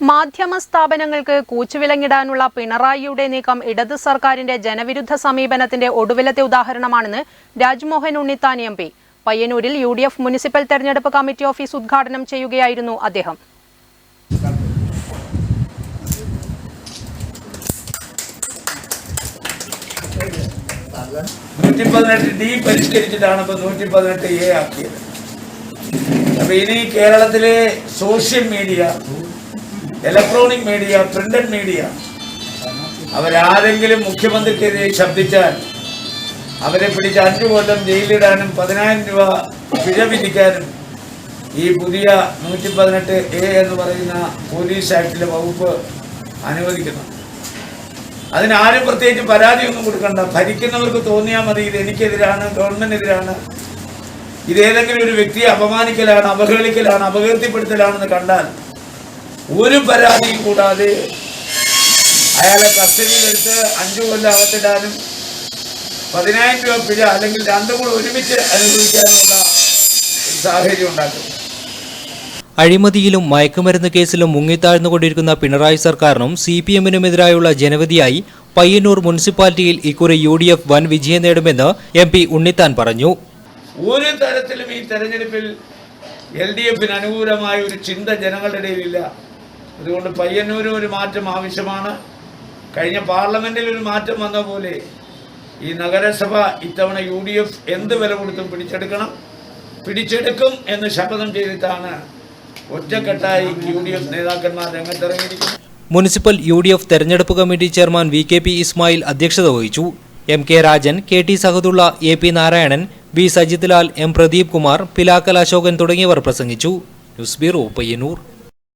മാധ്യമ സ്ഥാപനങ്ങൾക്ക് കൂച്ചുവിലങ്ങിടാനുള്ള പിണറായിയുടെ നീക്കം ഇടത് സർക്കാരിന്റെ ജനവിരുദ്ധ സമീപനത്തിന്റെ ഒടുവിലത്തെ ഉദാഹരണമാണെന്ന് രാജ്മോഹൻ ഉണ്ണിത്താൻ എം പി. പയ്യന്നൂരിൽ യു ഡി എഫ് മുനിസിപ്പൽ തെരഞ്ഞെടുപ്പ് കമ്മിറ്റി ഓഫീസ് ഉദ്ഘാടനം ചെയ്യുകയായിരുന്നു അദ്ദേഹം. ഡി അപ്പൊ ഇനി കേരളത്തിലെ social media electronic media printed media അവരാരെങ്കിലും മുഖ്യമന്ത്രിക്കെതിരെ ശബ്ദിച്ചാൽ അവരെ പിടിച്ച് അഞ്ചു കൊല്ലം ജയിലിടാനും പതിനായിരം രൂപ പിഴ വിധിക്കാനും ഈ പുതിയ നൂറ്റി പതിനെട്ട് എ എന്ന് പറയുന്ന പോലീസ് ആക്ടിലെ വകുപ്പ് അനുവദിക്കുന്നു. അതിനാരും പ്രത്യേകിച്ച് പരാതിയൊന്നും കൊടുക്കണ്ട. ഭരിക്കുന്നവർക്ക് തോന്നിയാൽ മതി. ഇത് എനിക്കെതിരാണ് ഗവൺമെന്റിനെതിരാണ്. ഇതേതെങ്കിലും ഒരു വ്യക്തിയെ അപമാനിക്കലാണ് അവഹേളിക്കലാണ് അപകീർത്തിപ്പെടുത്തലാണെന്ന് കണ്ടാൽ ഒരു പരാതി കൂടാതെ അയാളെ കസ്റ്റഡിയിലെടുത്ത് അഞ്ചു കൊല്ലം അകത്തിടാനും പതിനായിരം രൂപ പിഴ അല്ലെങ്കിൽ രണ്ടും കൂടെ ഒരുമിച്ച് അനുഭവിക്കാനുള്ള സാഹചര്യം ഉണ്ടാക്കും. അഴിമതിയിലും മയക്കുമരുന്ന് കേസിലും മുങ്ങിത്താഴ്ന്നുകൊണ്ടിരിക്കുന്ന പിണറായി സർക്കാരിനും സി പി എമ്മിനുമെതിരായുള്ള ജനവിധിയായി പയ്യന്നൂർ മുനിസിപ്പാലിറ്റിയിൽ ഇക്കുറി യു ഡി എഫ് വൻ വിജയം നേടുമെന്ന് എം പി ഉണ്ണിത്താൻ പറഞ്ഞു. ഒരു തരത്തിലും ഈ തെരഞ്ഞെടുപ്പിൽ എൽ ഡി എഫിന് അനുകൂലമായ ഒരു ചിന്ത ജനങ്ങളുടെ ഇടയിലില്ല. അതുകൊണ്ട് പയ്യന്നൂരും ഒരു മാറ്റം ആവശ്യമാണ്. കഴിഞ്ഞ പാർലമെന്റിൽ ഒരു മാറ്റം വന്ന പോലെ ഈ നഗരസഭ ഇത്തവണ യു ഡി എഫ് എന്ത് വില കൊടുത്തും പിടിച്ചെടുക്കണം. പിടിച്ചെടുക്കും എന്ന് ശപഥം ചെയ്തിട്ടാണ് ഒറ്റക്കെട്ടായി യു ഡി എഫ് നേതാക്കന്മാർ രംഗത്തിറങ്ങിയിരിക്കുന്നത്. മുനിസിപ്പൽ യു ഡി എഫ് തെരഞ്ഞെടുപ്പ് committee chairman V K P Ismail അധ്യക്ഷത വഹിച്ചു. M K Rajan K T Sahadulla A P Narayanan B Sajith Lal M Pradeep Kumar Pilakkal Ashokan തുടങ്ങിയവർ പ്രസംഗിച്ചു. News bureau Payyanur.